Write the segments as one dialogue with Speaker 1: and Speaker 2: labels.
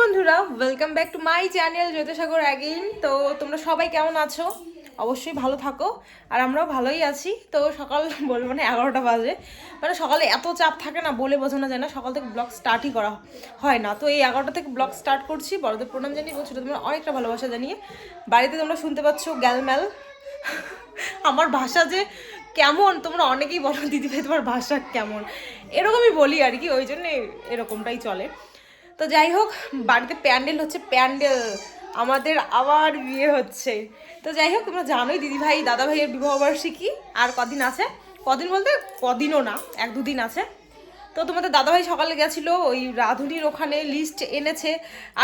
Speaker 1: বন্ধুরা welcome back to my channel Jyotisagar again তো তোমরা সবাই কেমন আছো? অবশ্যই ভালো থাকো, আর আমরাও ভালোই আছি। তো সকাল, বলব না, এগারোটা বাজে। মানে সকালে এত চাপ থাকে না, বলে বোঝানো যায় না, সকাল থেকে ব্লগ স্টার্টই করা হয় না। তো এই এগারোটা থেকে ব্লগ স্টার্ট করছি, বড়দের প্রণাম জানিয়ে এবং ছোটো তোমরা অনেকটা ভালোবাসা জানিয়ে। বাড়িতে তোমরা শুনতে পাচ্ছ গ্যালম্যাল। আমার ভাষা যে কেমন, তোমরা অনেকেই বলো দিদি ভাই তোমার ভাষা কেমন? এরকমই বলি আর কি, ওই জন্যে এরকমটাই চলে। তো যাই হোক, বাড়িতে প্যান্ডেল হচ্ছে, প্যান্ডেল। আমাদের আবার বিয়ে হচ্ছে। তো যাই হোক, তোমরা জানোই দিদি ভাই দাদা ভাইয়ের বিবাহবার্ষিকী আর কদিন আছে? কদিন বলতে কদিনও না, এক দুদিন আছে। তো তোমাদের দাদাভাই সকালে গেছিল, ওই রাঁধুনির ওখানে লিস্ট এনেছে।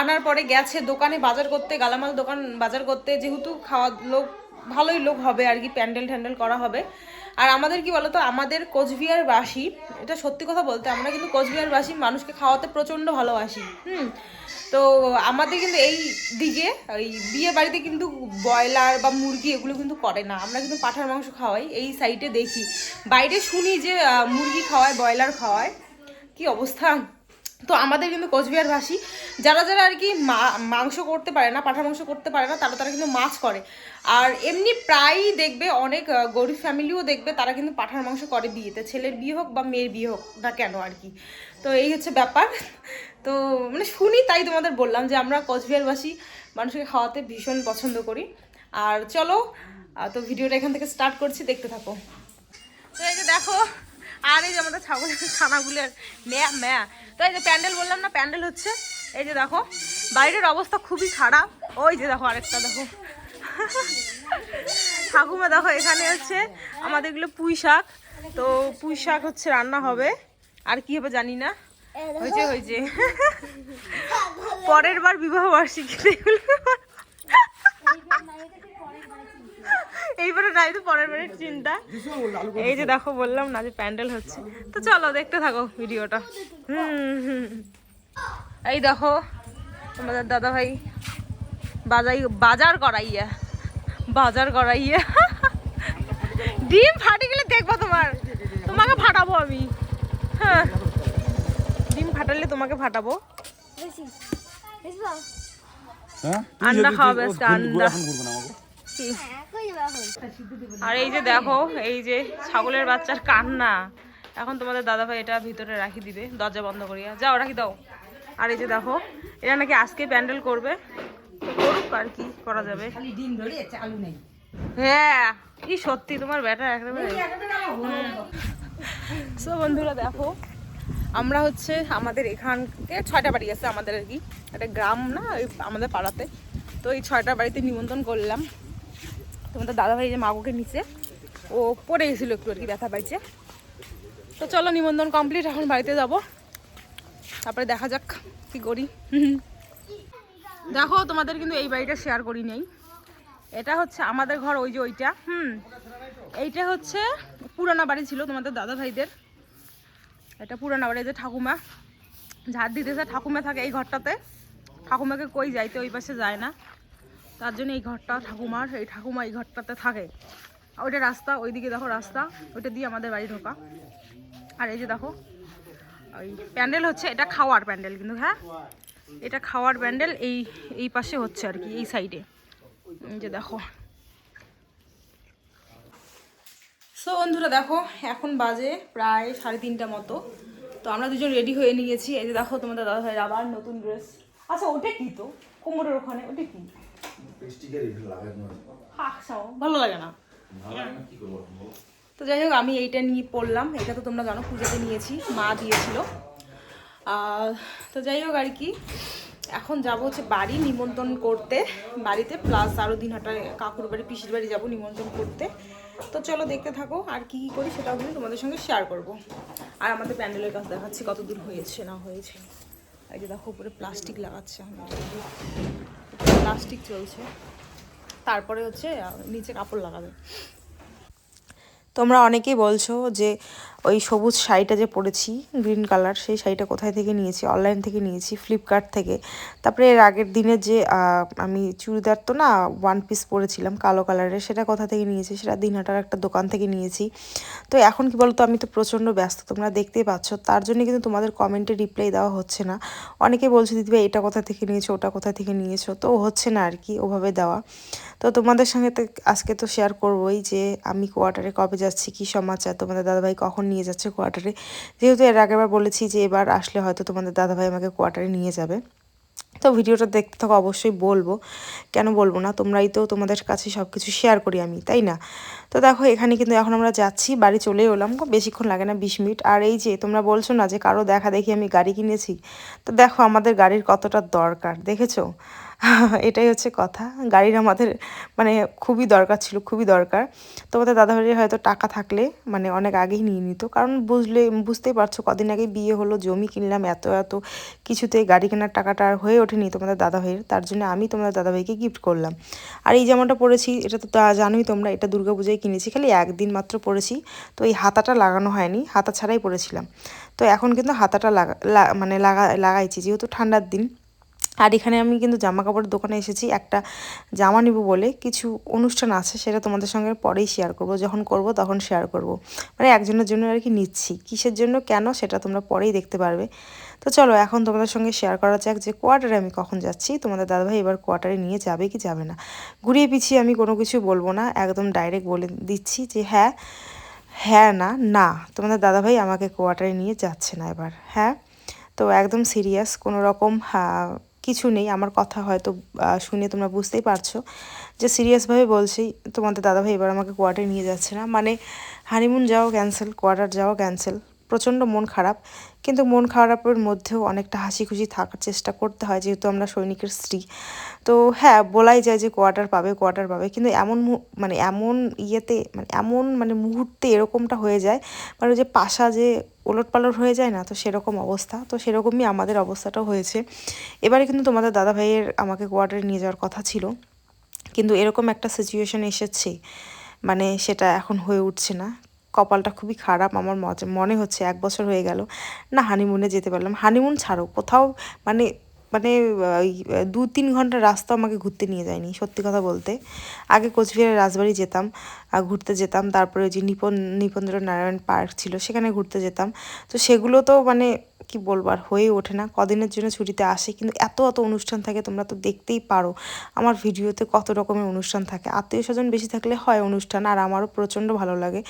Speaker 1: আনার পরে গেছে দোকানে বাজার করতে, গালামাল দোকান বাজার করতে। যেহেতু খাওয়া লোক, ভালোই লোক হবে আর কি প্যান্ডেল ট্যান্ডেল করা হবে। আর আমাদের কি বলতো, আমাদের কোচবিহারবাসী, এটা সত্যি কথা বলতে, আমরা কিন্তু কোচবিহারবাসী মানুষকে খাওয়াতে প্রচণ্ড ভালোবাসি, হুম? তো আমাদের কিন্তু এই দিকে ওই বিয়ে বাড়িতে কিন্তু ব্রয়লার বা মুরগি এগুলো কিন্তু করে না, আমরা কিন্তু পাঠার মাংস খাওয়াই, এই সাইডে দেখি। বাইরে শুনি যে মুরগি খাওয়ায়, ব্রয়লার খাওয়ায়, কি অবস্থা? তো আমাদের কিন্তু কোচবিহারবাসী যারা যারা আর কি মাংস করতে পারে না পাঠার মাংস করতে পারে না, তারা তারা কিন্তু মাছ করে। আর এমনি প্রায়ই দেখবে অনেক গরিব ফ্যামিলিও দেখবে তারা কিন্তু পাঠার মাংস করে বিয়েতে, ছেলের বিয়ে হোক বা মেয়ের বিয়ে হোক না কেন আর কি। তো এই হচ্ছে ব্যাপার। তো মানে শুনি তাই তোমাদের বললাম যে আমরা কোচবিহারবাসী মানুষকে খাওয়াতে ভীষণ পছন্দ করি। আর চলো তো ভিডিওটা এখান থেকে স্টার্ট করছি, দেখতে থাকো। তো এই যে দেখো আর এই যে আমাদের ছাগলের ছানাগুলোর ম্যা ম্যা। তো এই যে প্যান্ডেল বললাম না, প্যান্ডেল হচ্ছে, এই যে দেখো, বাইরের অবস্থা খুবই খারাপ। ওই যে দেখো আরেকটা, দেখো। ঠাকুমা দেখো, এখানে হচ্ছে আমাদের এগুলো পুঁই শাক। তো পুঁই শাক হচ্ছে রান্না হবে। আর কি হবে জানি না। হয়েছে হয়েছে পরের বার বিবাহ বার্ষিকীতে এগুলো। এইবারে নাই তো পরের বারের চিন্তা। এই যে দেখো বললাম না যে প্যান্ডেল হচ্ছে। তো চলো দেখতে থাকো ভিডিওটা। হুম হুম। এই দেখো তোমাদের দাদা ভাই বাজাই বাজার করাইয়া বাজার করাইয়া। ডিম ফাটে গেলে দেখব তোমার। তোমাকে ফাটাবো আমি। হ্যাঁ। ডিম ফাটালে তোমাকে ফাটাবো।
Speaker 2: হ্যাঁ?
Speaker 1: আন্ডা খাওয়াবে আজকে আন্ডা
Speaker 2: এখন
Speaker 1: কি? আর এই যে দেখো এই যে ছাগলের বাচ্চার কান্না। এখন তোমাদের দাদা ভাই এটা ভিতরে রাখি দিবে দরজা বন্ধ করিয়া। যাও রাখি দাও। আর এই যে দেখো এটা নাকি আজকে প্যান্ডেল করবে। করুক আর কি করা যাবে। হ্যাঁ কি সত্যি তোমার ব্যাটা একেবারে সো বন্ধুরা দেখো আমরা হচ্ছে আমাদের এখানকে ছয়টা বাড়ি আছে আমাদের আর কি। একটা গ্রাম না ওই আমাদের পাড়াতে। তো এই ছয়টা বাড়িতে নিমন্ত্রণ করলাম। তোমাদের দাদাভাই যে মাগুকে নিচে ও পড়ে গেছিল একটু আর কি, ব্যথা পাইছে। তো চলো, নিমন্ত্রণ কমপ্লিট এখন বাড়িতে যাব। তারপরে দেখা যাক কি করি। দেখো, তোমাদের কিন্তু এই বাড়িটা শেয়ার করি নেই। এটা হচ্ছে আমাদের ঘর, ওই যে ওইটা, হুম। এইটা হচ্ছে পুরানা বাড়ি ছিল তোমাদের দাদা ভাইদের এটা পুরানা বাড়ি যে ঠাকুমা। ঝাড় দিতেছে, ঠাকুমা থাকে এই ঘরটাতে। ঠাকুমাকে কই যাইতে, ওই পাশে যায় না। তার জন্য এই ঘরটা ঠাকুমার, এই ঠাকুমা এই ঘরটাতে থাকে। ওইটা রাস্তা, ওইদিকে দেখো রাস্তা, ওইটা দিয়ে আমাদের বাড়ি ঢোকা। আর এই যে দেখো, ওই প্যান্ডেল হচ্ছে, এটা খাওয়ার প্যান্ডেল কিন্তু হ্যাঁ? এটা খাওয়ার প্যান্ডেল এই এই পাশে হচ্ছে আর কি, এই সাইডে। এই যে দেখো। সো বন্ধুরা দেখো, এখন বাজে প্রায় সাড়ে তিনটা মতো। তো আমরা দুজন রেডি হয়ে নিয়েছি। এই যে দেখো তোমাদের দাদা ভাইয়ের আবার নতুন ড্রেস আচ্ছা ওটা কি তো? কোমরের ওখানে, ওটা কি? ভালো লাগে না। তো যাই হোক আমি এইটা নিয়ে পড়লাম। এটা তো তোমরা জানো পুজোতে নিয়েছি মা দিয়েছিল। তো যাই হোক আর কি এখন যাব হচ্ছে বাড়ি নিমন্ত্রণ করতে। বাড়িতে প্লাস আরও দিনহাটা কাকুর বাড়ি পিসির বাড়ি যাব নিমন্ত্রণ করতে। তো চলো দেখতে থাকো আর কি কি করি সেটাও কিন্তু তোমাদের সঙ্গে শেয়ার করব। আর আমাদের প্যান্ডেলের কাছে দেখাচ্ছি কত দূর হয়েছে না হয়েছে। এই যে দেখো উপরে প্লাস্টিক লাগাচ্ছে। প্লাস্টিক চলছে। তারপরে হচ্ছে নিচে কাপড় লাগাবে। তোমরা অনেকেই বলছো যে ওই সবুজ শাড়িটা যে পরেছি, গ্রিন কালার, সেই শাড়িটা কোথায় থেকে নিয়েছি? অনলাইন থেকে নিয়েছি, ফ্লিপকার্ট থেকে। তারপরে এর আগের দিনের যে আমি চুড়িদার তো না ওয়ান পিস পরেছিলাম কালো কালারের, সেটা কোথা থেকে নিয়েছি? সেটা দিনহাটার একটা দোকান থেকে নিয়েছি। তো এখন কি বলতো, আমি তো প্রচণ্ড ব্যস্ত, তোমরা দেখতেই পাচ্ছ। তার জন্য কিন্তু তোমাদের কমেন্টে রিপ্লাই দেওয়া হচ্ছে না। অনেকে বলছে দিদিভাই এটা কোথা থেকে নিয়েছো? ওটা কোথা থেকে নিয়েছো? তো হচ্ছে না আর কি, ওভাবে দেওয়া। তো তোমাদের সঙ্গে আজকে তো শেয়ার করবোই যে, আমি কোয়ার্টারে কবে যাচ্ছি, কী সমাচার তোমাদের দাদাভাই কখন নিয়ে যাচ্ছে কোয়ার্টারে যেহেতু এর আগেবার বলেছি যে এবার আসলে হয়তো তোমাদের দাদাভাই আমাকে কোয়ার্টারে নিয়ে যাবে। তো ভিডিওটা দেখতে থাকো, অবশ্যই বলব। কেন বলব না? তোমরাই তো তোমাদের কাছে সব কিছু শেয়ার করি আমি, তাই না? তো দেখো, এখানে কিন্তু এখন আমরা যাচ্ছি, বাড়ি চলেই এলাম। বেশিক্ষণ লাগে না, বিশ মিনিট। আর এই যে তোমরা বলছো না যে কারও দেখা দেখি আমি গাড়ি কিনেছি, তো দেখো আমাদের গাড়ির কতটা দরকার, দেখেছ? এটাই হচ্ছে কথা। গাড়ির আমাদের মানে খুবই দরকার ছিল, খুবই দরকার। তোমাদের দাদাভাইয়ের হয়তো টাকা থাকলে মানে অনেক আগেই নিয়ে নিত। কারণ বুঝলে, বুঝতেই পারছ কদিন আগে বিয়ে হলো, জমি কিনলাম, এত এত কিছুতে গাড়ি কেনার টাকাটা আর হয়ে ওঠেনি তোমাদের দাদাভাইয়ের। তার জন্য আমি তোমাদের দাদাভাইকে গিফট করলাম। আর এই জামাটা পরেছি এটা তো জানোই তোমরা, এটা দুর্গাপূজায় কিনেছি, খালি একদিন মাত্র পরেছি তো এই হাতাটা লাগানো হয়নি, হাতা ছাড়াই পরেছিলাম তো এখন কিন্তু হাতাটা লাগা মানে লাগা, লাগাইছি, যেহেতু ঠান্ডার দিন। আর এখানে আমি কিন্তু জামা কাপড়ের দোকানে এসেছি একটা জামা নিব বলে কিছু অনুষ্ঠান আছে সেটা তোমাদের সঙ্গে পরেই শেয়ার করব। যখন করব তখন শেয়ার করব। মানে একজনের জন্য আর কি নিচ্ছি। কিসের জন্য কেন সেটা তোমরা পরেই দেখতে পারবে। তো চলো এখন তোমাদের সঙ্গে শেয়ার করা যাক যে কোয়ার্টারে আমি কখন যাচ্ছি। তোমাদের দাদাভাই এবার কোয়ার্টারে নিয়ে যাবে কি যাবে না। ঘুরিয়ে পিছিয়ে আমি কোনো কিছু বলব না একদম ডাইরেক্ট বলে দিচ্ছি যে হ্যাঁ হ্যাঁ না না তোমাদের দাদাভাই আমাকে কোয়ার্টারে নিয়ে যাচ্ছে না এবার। হ্যাঁ? তো একদম সিরিয়াস কোনো রকম আহ, কিছু নেই, আমার কথা হয়তো শুনে তোমরা বুঝতেই পারছ। যে সিরিয়াসভাবে বলছি, তোমাদের দাদাভাই এবার আমাকে কোয়ার্টার নিয়ে যাচ্ছে না। মানে হানিমুন যাওয়া ক্যান্সেল, কোয়ার্টার যাওয়া ক্যান্সেল। প্রচণ্ড মন খারাপ। কিন্তু মন খারাপের মধ্যেও অনেকটা হাসি খুশি থাকার চেষ্টা করতে হয়, যেহেতু আমরা সৈনিকের স্ত্রী। তো হ্যাঁ বলাই যায় যে কোয়ার্টার পাবে কোয়ার্টার পাবে। কিন্তু এমন মানে এমন ইয়েতে মানে এমন মানে মুহূর্তে এরকমটা হয়ে যায় মানে যে পাশা যে ওলট পালট হয়ে যায় না, তো সেরকম অবস্থা। তো সেরকমই আমাদের অবস্থাটাও হয়েছে। এবারে কিন্তু তোমাদের দাদা ভাইয়ের আমাকে কোয়ার্টারে নিয়ে যাওয়ার কথা ছিল। কিন্তু এরকম একটা সিচুয়েশন এসেছে মানে সেটা এখন হয়ে উঠছে না। কপালটা খুবই খারাপ, আমার মনে হচ্ছে এক বছর হয়ে গেল। না হানিমুনে যেতে পারলাম। হানিমুন ছাড়ো, কোথাও মানে মানে দু তিন ঘণ্টা রাস্তা আমাকে ঘুরতে নিয়ে যায়নি, সত্যি কথা বলতে। আগে কোচবিহারের রাজবাড়ি যেতাম ঘুরতে যেতাম, তারপরে যে নিপন নিপন্দ্র নারায়ণ পার্ক ছিল, সেখানে ঘুরতে যেতাম। তো সেগুলো তো মানে কি বলব আর, হয়ে ওঠে না। কদিনের জন্য ছুটিতে আসে, কিন্তু এত এত অনুষ্ঠান থাকে, তোমরা তো দেখতেই পারো আমার ভিডিওতে কত রকমের অনুষ্ঠান থাকে। আত্মীয় স্বজন বেশি থাকলে হয় অনুষ্ঠান, আর আমারও প্রচণ্ড ভালো লাগে।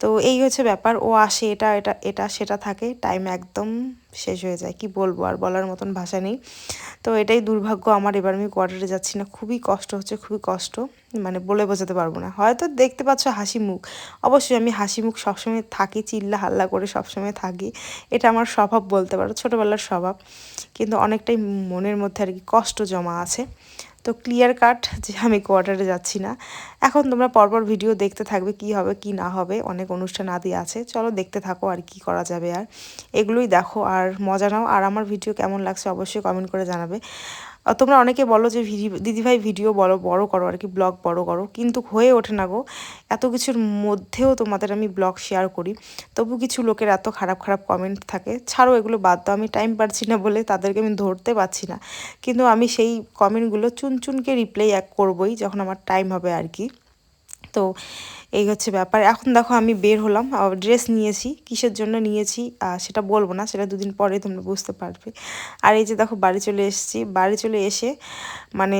Speaker 1: তো এই হচ্ছে ব্যাপার, ও আসে, এটা এটা এটা, সেটা থাকে টাইম একদম শেষ হয়ে যায়, কি বলব? আর বলার মতন ভাষা নেই। তো এটাই দুর্ভাগ্য আমার, এবার আমি কোয়ার্টারে যাচ্ছি না। খুবই কষ্ট হচ্ছে, খুবই কষ্ট। মানে বলে বোঝাতে পারব না। হয়তো দেখতে পাচ্ছ হাসি মুখ। অবশ্যই আমি হাসি মুখ সবসময় থাকি, চিল্লা হাল্লা করে সবসময় থাকি। এটা আমার স্বভাব বলতে পারো, ছোটোবেলার স্বভাব। কিন্তু অনেকটাই মনের মধ্যে আর কি কষ্ট জমা আছে। তো ক্লিয়ার কাট যে আমি কোয়ার্টারে যাচ্ছি না। এখন তোমরা পরপর ভিডিও দেখতে থাকবে কি হবে, কি না হবে, অনেক অনুষ্ঠান আদি আছে। চলো দেখতে থাকো আর কি করা যাবে আর। এগুলোই দেখো আর মজা নাও। আর আমার ভিডিও কেমন লাগছে অবশ্যই কমেন্ট করে জানাবে। তোমরা অনেকে বলো যে ভিডিও দিদিভাই ভিডিও বড় বড় করো আর কি, ব্লগ বড় করো, কিন্তু হয়ে ওঠে না গো। এত কিছুর মধ্যেও তোমাদের আমি ব্লগ শেয়ার করি। তবু কিছু লোকের এত খারাপ খারাপ কমেন্ট থাকে। ছাড়ো, এগুলো বাদ দাও, আমি টাইম পাচ্ছি না বলে তাদেরকে আমি ধরতে পারছি না। কিন্তু আমি সেই কমেন্টগুলো চুন চুনকে রিপ্লাই এক করবই যখন আমার টাইম হবে আর কি। তো এই হচ্ছে ব্যাপার। এখন দেখো আমি বের হলাম ড্রেস নিয়েছি, কিসের জন্য নিয়েছি সেটা বলব না, সেটা দুদিন পরে তোমরা বুঝতে পারবে। আর এই যে দেখো বাড়ি চলে এসেছি, বাড়ি চলে এসে মানে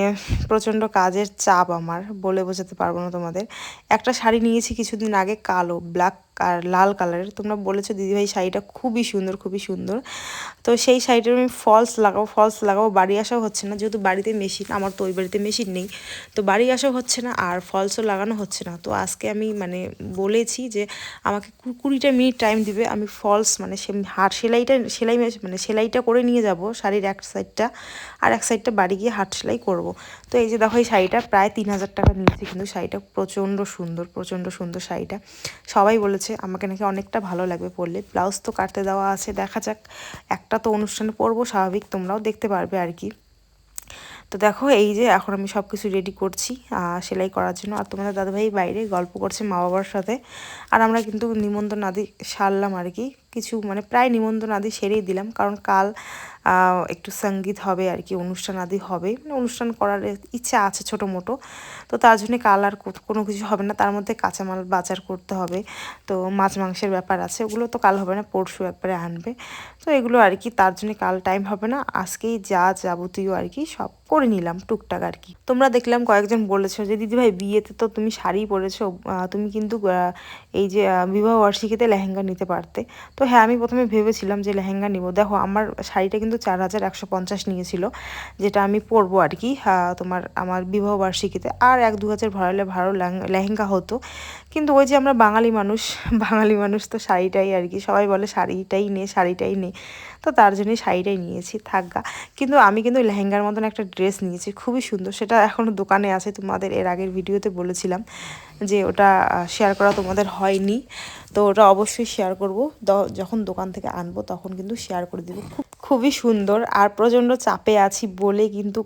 Speaker 1: প্রচণ্ড কাজের চাপ আমার বলে বোঝাতে পারব না তোমাদের। একটা শাড়ি নিয়েছি কিছুদিন আগে, কালো ব্ল্যাক আর লাল কালারের। তোমরা বলেছ, দিদিভাই শাড়িটা খুবই সুন্দর খুবই সুন্দর। তো সেই শাড়িটার আমি ফলস লাগাবো ফলস লাগাবো, বাড়ি আসাও হচ্ছে না। যেহেতু বাড়িতে মেশিন, আমার তো ওই বাড়িতে মেশিন নেই। তো বাড়ি আসাও হচ্ছে না আর ফলসও লাগানো হচ্ছে না। তো আজকে আমি মানে বলেছি যে আমাকে কুড়িটা মিনিট টাইম দিবে। আমি ফলস মানে সে হাট সেলাইটা, সেলাই মানে সেলাইটা করে নিয়ে যাব শাড়ির এক সাইডটা আর এক সাইডটা বাড়ি গিয়ে হাট সেলাই করব। তো এই যে দেখো, এই শাড়িটা প্রায় তিন হাজার টাকা নিয়েছি। কিন্তু শাড়িটা প্রচণ্ড সুন্দর প্রচণ্ড সুন্দর শাড়িটা। সবাই বলেছে আমাকে নাকি অনেকটা ভালো লাগবে পরলে ব্লাউজ তো কাটতে দেওয়া আছে, দেখা যাক। একটা তো অনুষ্ঠানে পরবো, স্বাভাবিক তোমরাও দেখতে পারবে আর কি। তো দেখো, এই যে এখন আমি সব কিছু রেডি করছি সেলাই করার জন্য। আর তোমাদের দাদাভাই বাইরে গল্প করছে মা বাবার সাথে। আর আমরা কিন্তু নিমন্ত্রণ আদি সারলাম আর কি। কিছু মানে প্রায় নিমন্ত্রণ আদি সেরেই দিলাম। কারণ কাল একটু সংগীত হবে আর কি, অনুষ্ঠান আদি হবে। মানে অনুষ্ঠান করার ইচ্ছা আছে ছোটো মোটো। তো তার জন্য কাল আর কোনো কিছু হবে না। তার মধ্যে কাঁচামাল বাজার করতে হবে। তো মাছ মাংসের ব্যাপার আছে। ওগুলো তো কাল হবে না, পরশু একবারে আনবে। তো এগুলো আর কি, তার জন্য কাল টাইম হবে না। আজকেই যা যাবতীয় আর কি, সব করে নিলাম টুকটাক আর কি। তোমরা দেখলাম কয়েকজন বলেছ যে দিদিভাই বিয়েতে তো তুমি শাড়ি পরেছো। তুমি কিন্তু এই যে বিবাহ বার্ষিকীতে লেহেঙ্গা নিতে পারতে। তো হ্যাঁ আমি প্রথমে ভেবেছিলাম যে লেহেঙ্গা নিব। দেখো, আমার শাড়িটা কিন্তু চার হাজার একশো পঞ্চাশ নিয়েছিল, যেটা আমি পরবো আর কি তোমার আমার বিবাহ বার্ষিকীতে। আর এক দু হাজার ভাড়ালে ভালো লেহেঙ্গা হতো। কিন্তু ওই যে আমরা বাঙালি মানুষ বাঙালি মানুষ তো শাড়িটাই আর কি, সবাই বলে শাড়িটাই নে শাড়িটাই নে। তো তার জন্যই শাড়িটাই নিয়েছি থাকগা কিন্তু আমি কিন্তু লেহেঙ্গার মতন একটা ড্রেস নিয়েছি, খুবই সুন্দর। সেটা এখনও দোকানে আছে, তোমাদের এর আগের ভিডিওতে বলেছিলাম। যে ওটা শেয়ার করা তোমাদের হয়নি। তো ওটা অবশ্যই শেয়ার করব। যখন দোকান থেকে আনব তখন কিন্তু শেয়ার করে দেবো। খুব, খুবই সুন্দর। আর প্রচণ্ড চাপে আছি বলে কিন্তু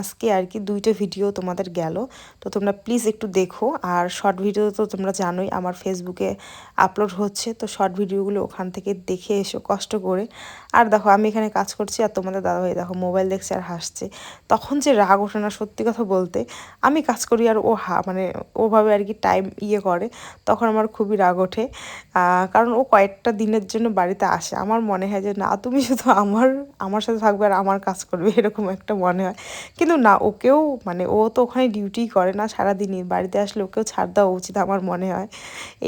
Speaker 1: আজকে আর কি দুইটা ভিডিও তোমাদের গেল। তো তোমরা প্লিজ একটু দেখো। আর শর্ট ভিডিও তো তোমরা জানোই, আমার ফেসবুকে আপলোড হচ্ছে। তো শর্ট ভিডিওগুলো ওখান থেকে দেখে এসো, কষ্ট করে। আর দেখো, আমি এখানে কাজ করছি আর তোমাদের দাদাভাই দেখো মোবাইল দেখছে আর হাসছে। তখন যে রাগ ওঠে না সত্যি কথা বলতে, আমি কাজ করি আর ও হা মানে ওভাবে আর কি টাইম ইয়ে করে, তখন আমার খুবই রাগ ওঠে। কারণ ও কয়েকটা দিনের জন্য বাড়িতে আসে। আমার মনে হয় যে, না, তুমি শুধু আমার আমার সাথে থাকবে আর আমার কাজ করবে। এরকম একটা মনে হয়। কিন্তু না, ওকেও মানে ও তো ওখানে ডিউটি করে না সারাদিনই বাড়িতে আসলে ওকেও ছাড় দেওয়া উচিত আমার মনে হয়।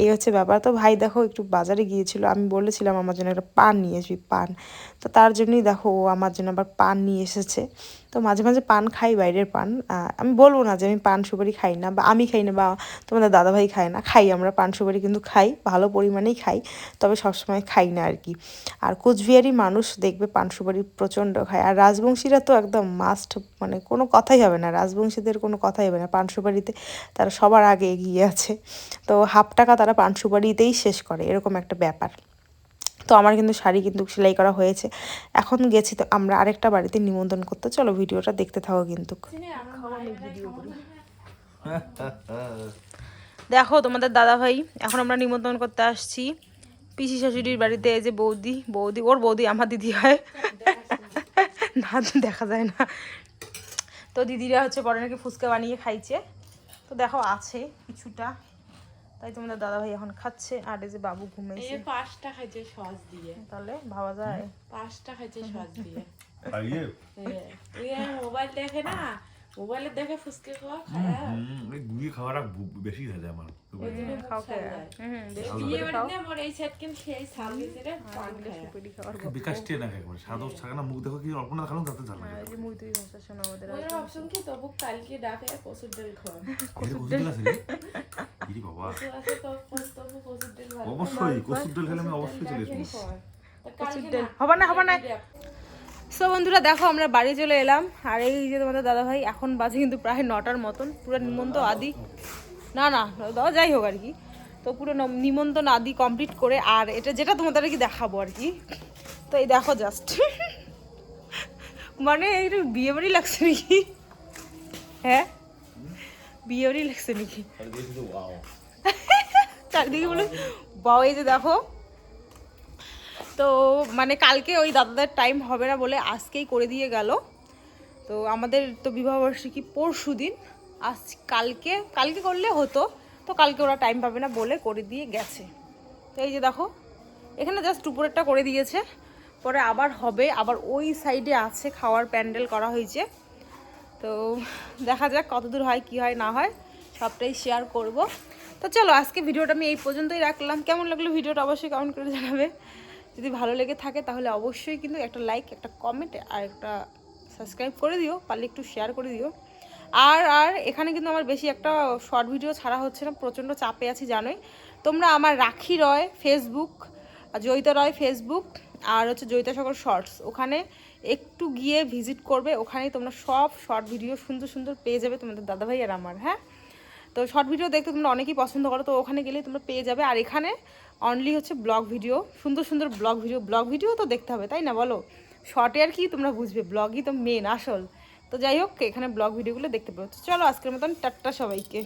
Speaker 1: এই হচ্ছে ব্যাপার। তো ভাই, দেখো, একটু বাজারে গিয়েছিল। আমি বলেছিলাম আমার জন্য একটা পান নিয়ে আসবি, পান। তো তার জন্যই দেখো, ও আমার জন্য আবার পান নিয়ে এসেছে। তো মাঝে মাঝে পান খাই, বাইরের পান। আমি বলব না যে আমি পান সুপারি খাই না বা আমি খাই না বা তোমাদের দাদাভাই খায় না। খাই, আমরা পান সুপারি কিন্তু খাই, ভালো পরিমাণেই খাই, তবে সবসময় খাই না আর কি। আর কোচবিহারি মানুষ দেখবে পান সুপারি প্রচণ্ড খায়। আর রাজবংশীরা তো একদম মাস্ট মানে কোনো কথাই হবে না। রাজবংশীদের কোনো কথাই হবে না। পান সুপারিতে তারা সবার আগে এগিয়ে আছে। তো হাফ টাকা তারা পান সুপারিতেই শেষ করে, এরকম একটা ব্যাপার। তো আমার কিন্তু শাড়ি কিন্তু সেলাই করা হয়েছে। এখন গেছি তো আমরা আরেকটা বাড়িতে নিমন্ত্রণ করতে। চলো ভিডিওটা দেখতে থাকো কিন্তু। দেখো তোমাদের দাদা ভাই এখন আমরা নিমন্ত্রণ করতে আসছি। পিসি শাশুড়ির বাড়িতে এই যে বৌদি বৌদি, ওর বৌদি আমার দিদি হয়। না, দেখা যায় না। তো দিদিরা হচ্ছে পরে নাকি ফুচকা বানিয়ে খাইছে। তো দেখো আছে কিছুটা। তাই তোমাদের দাদা ভাই এখন খাচ্ছে আর এই যে বাবু ঘুমাইছে।
Speaker 2: এই পাঁচটা খাইছে সস দিয়ে।
Speaker 1: তাহলে ভাবা যায়।
Speaker 2: পাঁচটা খাইছে সস দিয়ে।
Speaker 3: ইয়ে?
Speaker 2: হ্যাঁ। মোবাইল দেখে না মোবাইলে দেখে ফুসকে খাওয়া খায়।
Speaker 3: হুম, এই গুলিয়ে খাওয়াটা বেশি হয়ে যায় আমার
Speaker 2: ওই জন্য মুখ
Speaker 1: খাও কে?
Speaker 2: সামলায়।
Speaker 1: হুম, বেশি
Speaker 2: বিয়ে
Speaker 1: করে
Speaker 2: বাড়ি
Speaker 1: খাও।
Speaker 2: না মোর এই সেট কিন সেই সাল ভিতরে পান খায়।
Speaker 1: সুপারি খাওয়ার
Speaker 3: বিকাশ টিয়ে না থাকে না মুখ দেখো কি অল্প না খালাম তাতে ঝাল লাগে।
Speaker 1: এই যে মুই তুই ভাষা শোনা ওদের
Speaker 2: অপশন কি তবু কালকে ডাকে কসুর ডাল খাওয়া
Speaker 3: কসুর ডাল? ইরি বাবা অবশ্যই কসুর ডাল খেলে আমি অবশ্যই চলে আসব
Speaker 1: হবে না হবে না সো বন্ধুরা দেখো আমরা বাড়ি চলে এলাম। আর এই যে তোমাদের দাদা ভাই এখন বাজে কিন্তু প্রায় নটার মতন। পুরো নিমন্ত্রণ আদি। না না দাদা যাই হোক আর কি। তো পুরো নম- নিমন্ত্রণ আদি কমপ্লিট করে আর এটা যেটা তোমাদের আর কি দেখাবো আর কি। তো এই দেখো জাস্ট মানে এইটা বিয়ে বাড়ি লাগছে নাকি? হ্যাঁ? বিয়ে বাড়ি লাগছে নাকি চারদিকে বলে বাও এই যে দেখো। তো মানে কালকে ওই দাদাদের টাইম হবে না বলে আজকেই করে দিয়ে গেল। তো আমাদের তো বিবাহবার্ষিকী পরশু দিন। আজ কালকে কালকে করলে হতো তো কালকে ওরা টাইম পাবে না বলে করে দিয়ে গেছে। তো এই যে দেখো এখানে জাস্ট উপরেরটা করে দিয়েছে। পরে আবার হবে আবার ওই সাইডে আছে খাওয়ার প্যান্ডেল করা হয়েছে। তো দেখা যাক কতদূর হয়, কি হয়, না হয়, সবটাই শেয়ার করব। তো চলো, আজকে ভিডিওটা আমি এই পর্যন্তই রাখলাম। কেমন লাগল ভিডিওটা অবশ্যই কমেন্ট করে জানাবে। যদি ভালো লেগে থাকে তাহলে অবশ্যই কিন্তু একটা লাইক একটা কমেন্ট আর একটা সাবস্ক্রাইব করে দিও, পারলে একটু শেয়ার করে দিও। আর আর এখানে কিন্তু আমার বেশি একটা শর্ট ভিডিও ছাড়া হচ্ছে না, প্রচণ্ড চাপে আছি, জানোই। তোমরা আমার রাখি রয় ফেসবুক জয়িতা রয় ফেসবুক আর হচ্ছে জয়িতা সাগর শর্টস ওখানে একটু গিয়ে ভিজিট করবে, ওখানেই তোমরা সব শর্ট ভিডিও সুন্দর সুন্দর পেয়ে যাবে তোমাদের দাদাভাই আর আমার হ্যাঁ? তো শর্ট ভিডিও দেখতে তোমরা অনেকেই পছন্দ করো, তো ওখানে গেলেই তোমরা পেয়ে যাবে। আর এখানে অনলি হচ্ছে ব্লগ ভিডিও সুন্দর সুন্দর ব্লগ ভিডিও ব্লগ ভিডিও তো দেখতে হবে, তাই না বলো? শর্টে আর কি তোমরা বুঝবে ব্লগই তো মেন আসল। তো যাই হোক, এখানে ব্লগ ভিডিওগুলো দেখতে পাবো। চলো আজকের মতন টাট্টা সবাইকে।